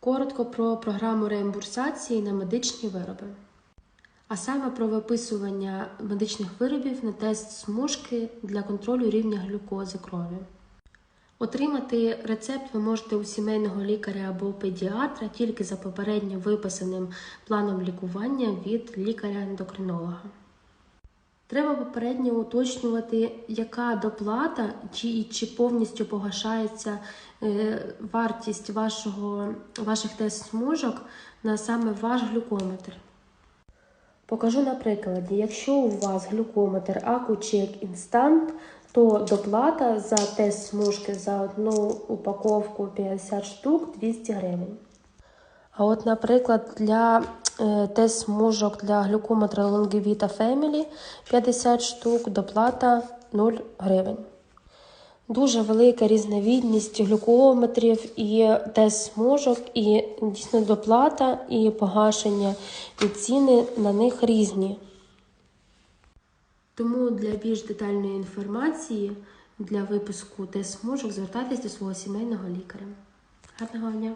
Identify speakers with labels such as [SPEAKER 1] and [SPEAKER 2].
[SPEAKER 1] Коротко про програму реімбурсації на медичні вироби, а саме про виписування медичних виробів на тест смужки для контролю рівня глюкози крові. Отримати рецепт ви можете у сімейного лікаря або педіатра тільки за попередньо виписаним планом лікування від лікаря-ендокринолога. Треба попередньо уточнювати, яка доплата чи, чи повністю погашається е, вартість вашого, ваших тест-смужок на саме ваш глюкометр. Покажу на прикладі. Якщо у вас глюкометр Акучек Інстант, то доплата за тест смужки за одну упаковку 50 штук 200 гривень. А от, наприклад, для е, тест смужок для глюкометра Longevita Family 50 штук доплата 0 гривень. Дуже велика різновідність глюкометрів і тест смужок, і дійсно доплата, і погашення, і ціни на них різні. Тому для більш детальної інформації для випуску тест смужок звертайтесь до свого сімейного лікаря. Гарного дня!